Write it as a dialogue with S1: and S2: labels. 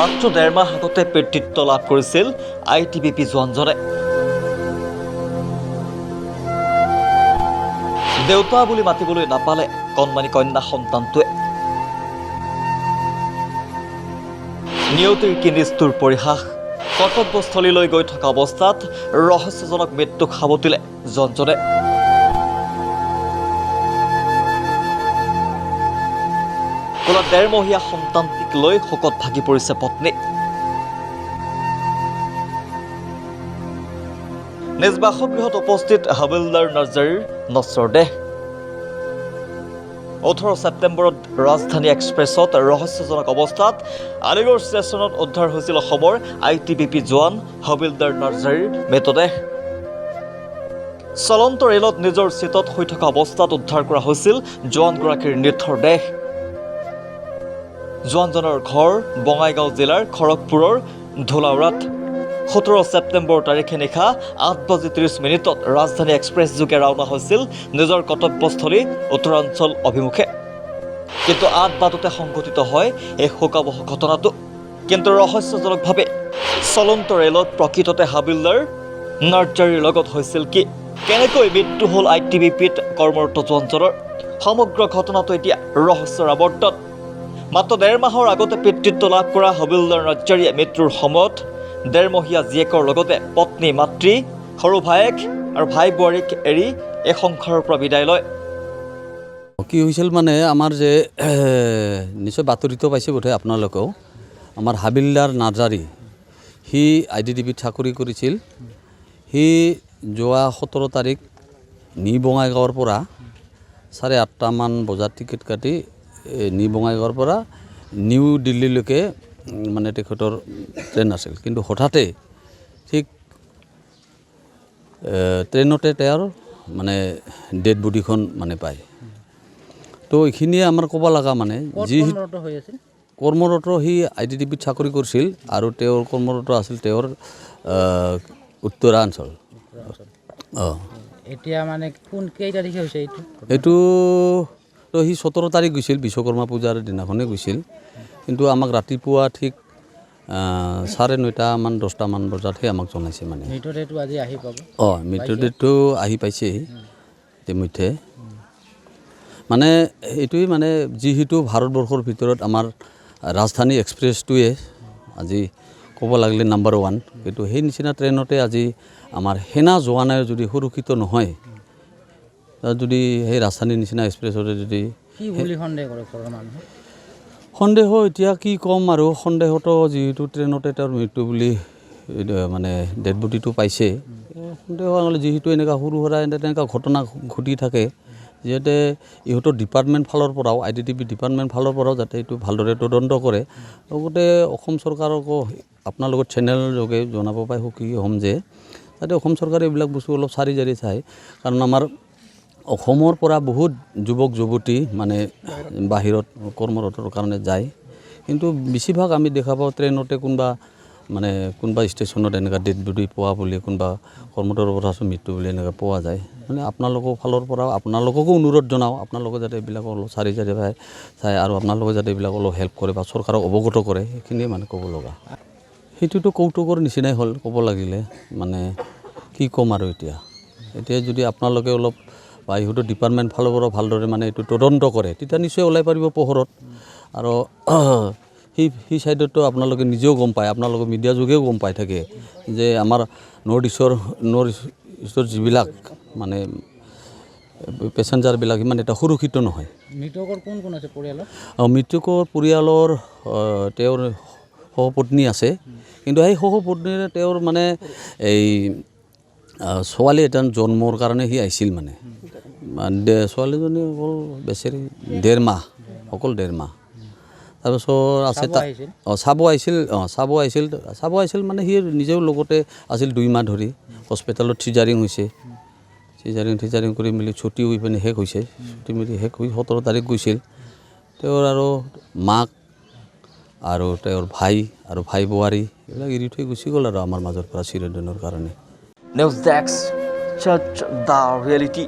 S1: মাত্ৰ ডেৰ মাহ আগতে পিতৃত্ব লাভ কৰিছিল আই টি বি পি জোৱানজনে। দেউতা বুলি মাতিবলৈ নাপালে কণমানি কন্যা সন্তানটোৱে। নিয়তিৰ কি নিষ্ঠুৰ পৰিহাস, কৰ্তব্যস্থলীলৈ গৈ থকা অৱস্থাত ৰহস্যজনক মৃত্যুক সাৱটিলে জনজনে কোলা ডেৰমহীয়া সন্তানটিক লৈ শোকত ভাগি পৰিছে পত্নী। নিজ বাসগৃহত উপস্থিত হাবিলদাৰ নাৰ্জাৰীৰ নশ্বৰ দেহ। ওঠৰ ছেপ্টেম্বৰত ৰাজধানী এক্সপ্ৰেছত ৰহস্যজনক অৱস্থাত আলিগড় ষ্টেচনত উদ্ধাৰ হৈছিল অসমৰ আই টি বি পি জোৱান হাবিলদাৰ নাৰ্জাৰীৰ মৃতদেহ। চলন্ত ৰেলত নিজৰ চিটত শুই থকা অৱস্থাত উদ্ধাৰ কৰা হৈছিল জোৱানগৰাকীৰ নিথৰ দেহ। জোৱানজনৰ ঘৰ বঙাইগাঁও জিলাৰ খড়গপুৰৰ ধোলাউৰাত। সোতৰ ছেপ্টেম্বৰ তাৰিখে নিশা আঠ বাজি ত্ৰিছ মিনিটত ৰাজধানী এক্সপ্ৰেছ যোগে ৰাওনা হৈছিল নিজৰ কৰ্তব্যস্থলী উত্তৰাঞ্চল অভিমুখে। কিন্তু আঠ বাজতে সংঘটিত হয় এই শোকাবহ ঘটনাটো। কিন্তু ৰহস্যজনকভাৱে চলন্ত ৰেলত প্ৰকৃততে হাবিলদাৰ নাৰ্জাৰীৰ লগত হৈছিল কি? কেনেকৈ মৃত্যু হ'ল আই টি বি পিত কৰ্মৰত জোৱানজনৰ? সমগ্ৰ ঘটনাটো এতিয়া ৰহস্যৰ আৱৰ্তন মাত্ৰ ডেৰ মাহৰ আগতে পিতৃত্ব লাভ কৰা হবিলদাৰ নাৰ্জাৰীয়ে মৃত্যুৰ সময়ত ডেৰমহীয়া জীয়েকৰ লগতে পত্নী, মাতৃ, সৰু ভায়েক আৰু ভাই বোৱাৰীক এৰি এই সংসাৰৰ পৰা বিদায় লয়।
S2: কি হৈছিল মানে আমাৰ যে নিশ্চয় বাতৰিটো পাইছে বোধহয় আপোনালোকেও। আমাৰ হাবিলদাৰ নাৰ্জাৰী, সি আই ডি ডি বিত চাকৰি কৰিছিল। সি যোৱা সোতৰ তাৰিখ নি বঙাইগাঁৱৰ পৰা চাৰে আঠটামান বজাত টিকেট কাটি নি বঙাইগাঁৱৰ পৰা নিউ দিল্লীলৈকে মানে তেখেতৰ ট্ৰেইন আছিল। কিন্তু হঠাতে ঠিক ট্ৰেইনতে তেওঁৰ মানে ডেড বডিখন মানে পায়। তো এইখিনিয়ে আমাৰ ক'ব লগা মানে যি কৰ্মৰত সি আই ডি ডি বিত চাকৰি কৰিছিল আৰু তেওঁৰ কৰ্মৰত আছিল তেওঁৰ উত্তৰাঞ্চল অঁ।
S3: এতিয়া মানে কোন কেই তাৰিখে হৈছে এইটো?
S2: এইটো তো সি সোতৰ তাৰিখ গৈছিল বিশ্বকৰ্মা পূজাৰ দিনাখনে গৈছিল। কিন্তু আমাক ৰাতিপুৱা ঠিক চাৰে নৈটামান দহটামান বজাতহে আমাক জনাইছে মানে।
S3: মৃতদেহটো আজি আহি পাব?
S2: অঁ মৃত্যুদেহটো আহি পাইছেই ইতিমধ্যে। মানে এইটোৱেই মানে যিহেতু ভাৰতবৰ্ষৰ ভিতৰত আমাৰ ৰাজধানী এক্সপ্ৰেছটোৱে আজি ক'ব লাগিলে নাম্বাৰ ওৱান কিন্তু সেই নিচিনা ট্ৰেইনতে আজি আমাৰ সেনা জোৱানে যদি সুৰক্ষিত নহয় যদি সেই ৰাজধানীৰ নিচিনা এক্সপ্ৰেছতে যদি
S3: সন্দেহ
S2: এতিয়া কি ক'ম আৰু। সন্দেহতো যিহেতু ট্ৰেইনতে তেওঁৰ মৃত্যু বুলি মানে ডেড বডিটো পাইছে। সন্দেহ হ'লে যিহেতু এনেকুৱা সৰু সুৰা এনেকুৱা ঘটনা ঘটি থাকে যিহেতু ইহঁতৰ ডিপাৰ্টমেণ্ট ফালৰ পৰাও I D T P department ফালৰ পৰাও যাতে এইটো ভালদৰে তদন্ত কৰে। লগতে অসম চৰকাৰকো আপোনালোকৰ চেনেল যোগে জনাব পাই সুখী হ'ম যে যাতে অসম চৰকাৰে এইবিলাক বস্তু অলপ চাৰি জাৰি চায়। কাৰণ আমাৰ অসমৰ পৰা বহুত যুৱক, যুৱতী মানে বাহিৰত কৰ্মৰতৰ কাৰণে যায়। কিন্তু বেছিভাগ আমি দেখা পাওঁ ট্ৰেইনতে কোনোবা মানে কোনোবা ষ্টেচনত এনেকুৱা ডেড বডি পোৱা বুলি, কোনোবা কৰ্মতৰ অৱস্থাত মৃত্যু বুলি এনেকৈ পোৱা যায়। মানে আপোনালোকৰ ফালৰ পৰাও আপোনালোককো অনুৰোধ জনাওঁ, আপোনালোকে যাতে এইবিলাক অলপ চাৰি চাৰি চাই চাই আৰু আপোনালোকে যাতে এইবিলাক অলপ হেল্প কৰে বা চৰকাৰক অৱগত কৰে, সেইখিনিয়ে মানে ক'ব লগা। সেইটোতো কৌতুকৰ নিচিনাই হ'ল, ক'ব লাগিলে মানে কি ক'ম আৰু এতিয়া? এতিয়া যদি আপোনালোকে অলপ বা ইহঁতৰ ডিপাৰ্টমেণ্ট ফালৰ পৰা ভালদৰে মানে এইটো তদন্ত কৰে তেতিয়া নিশ্চয় ওলাই পাৰিব পোহৰত। আৰু সেই সেই ছাইডতো আপোনালোকে নিজেও গম পায় আপোনালোকে মিডিয়া যোগেও গম পাই থাকে যে আমাৰ নৰ্থ ইষ্টৰ নৰ্থ ইষ্টৰ যিবিলাক মানে পেচেঞ্জাৰবিলাক ইমান এটা সুৰক্ষিত নহয়।
S3: মৃতকৰ কোন কোন আছে পৰিয়ালত
S2: আৰু মৃতকৰ পৰিয়ালৰ তেওঁৰ সহপত্নী আছে। কিন্তু সেই সহপত্নীৰে তেওঁৰ মানে এই ছোৱালী এটা জন্মৰ কাৰণে সি আহিছিল মানে। ছোৱালীজনী অকল বেচেৰি ডেৰ মাহ অকল ডেৰ মাহ। তাৰপিছত আছে? অঁ চাব আহিছিল অঁ চাব আহিছিল। চাব আহিছিল মানে সি নিজেও লগতে আছিল দুই মাহ ধৰি। হস্পিটেলত চিজাৰিং হৈছে। চিজাৰিং থিজাৰিং কৰি মেলি ছুটি হৈ পিনে শেষ হৈছে। ছুটি মেলি শেষ হৈ সোতৰ তাৰিখ গৈছিল। তেওঁৰ আৰু মাক আৰু তেওঁৰ ভাই আৰু ভাই বোৱাৰী এইবিলাক এৰি থৈ গুচি গ'ল আৰু আমাৰ মাজৰ পৰা চিৰদিনৰ কাৰণে।
S1: News desk search the reality